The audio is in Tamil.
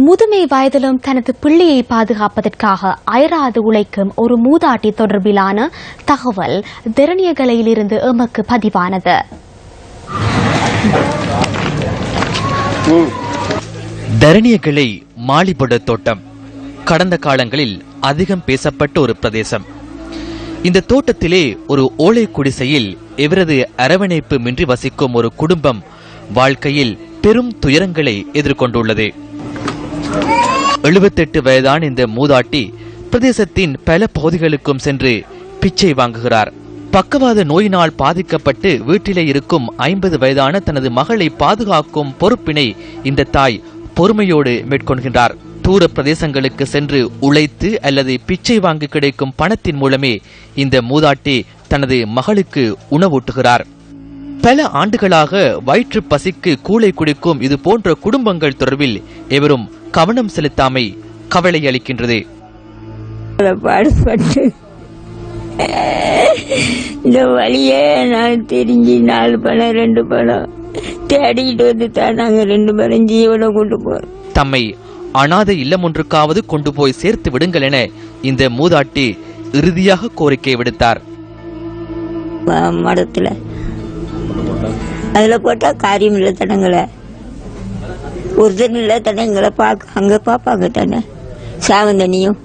முதுமை வயதிலும் தனது பிள்ளையை பாதுகாப்பதற்காக அயராது உழைக்கும் ஒரு மூதாட்டி தொடர்பிலான தகவல் திறனியகலையிலிருந்து எமக்கு பதிவானது. தரணியகலை மாலிபட தோட்டம். கடந்த காலங்களில் அதிகம் பேசப்பட்ட ஒரு பிரதேசம். இந்த தோட்டத்திலே ஒரு ஓலை குடிசையில் இவரது அரவணைப்பு மின்றி வசிக்கும் ஒரு குடும்பம் வாழ்க்கையில் பெரும் துயரங்களை எதிர்கொண்டுள்ளது. எழுபத்தெட்டு வயதான இந்த மூதாட்டி பிரதேசத்தின் பல பகுதிகளுக்கும் சென்று பிச்சை வாங்குகிறார். பக்கவாத நோயினால் பாதிக்கப்பட்டு வீட்டிலே இருக்கும் ஐம்பது வயதான தனது மகளை பாதுகாக்கும் பொறுப்பினை இந்த தாய் பொறுமையோடு மேற்கொள்கின்றார். தூர பிரதேசங்களுக்கு சென்று உழைத்து அல்லது பிச்சை வாங்கி கிடைக்கும் பணத்தின் மூலமே இந்த மூதாட்டி தனது மகளுக்கு உணவூட்டுகிறார். பல ஆண்டுகளாக வயிற்று பசிக்கு கூளை குடிக்கும் இது போன்ற குடும்பங்கள் தொடர்பில் எவரும் கவனம் செலுத்தாமை கவலை அளிக்கின்றது. பாடுபட்டு இந்த வழியே நான் தெரிஞ்சு நாலு பணம் ரெண்டு பணம் தேடிக்கிட்டு வந்து தான் நாங்கள் ரெண்டு பேரும் ஜீவனை கொண்டு போறோம் தம்மை அனாதை இல்லம் ஒன்றுக்காவது கொண்டு போய் சேர்த்து விடுங்கள் என இந்த மூதாட்டி இறுதியாக கோரிக்கை விடுத்தார். மடத்துல. அதுல போட்டா காரியம் இல்லை தனங்களை ஒருத்தன் தானே எங்களை பார்க்க அங்க பார்ப்பாங்க தானே? சாவந்தனியும்.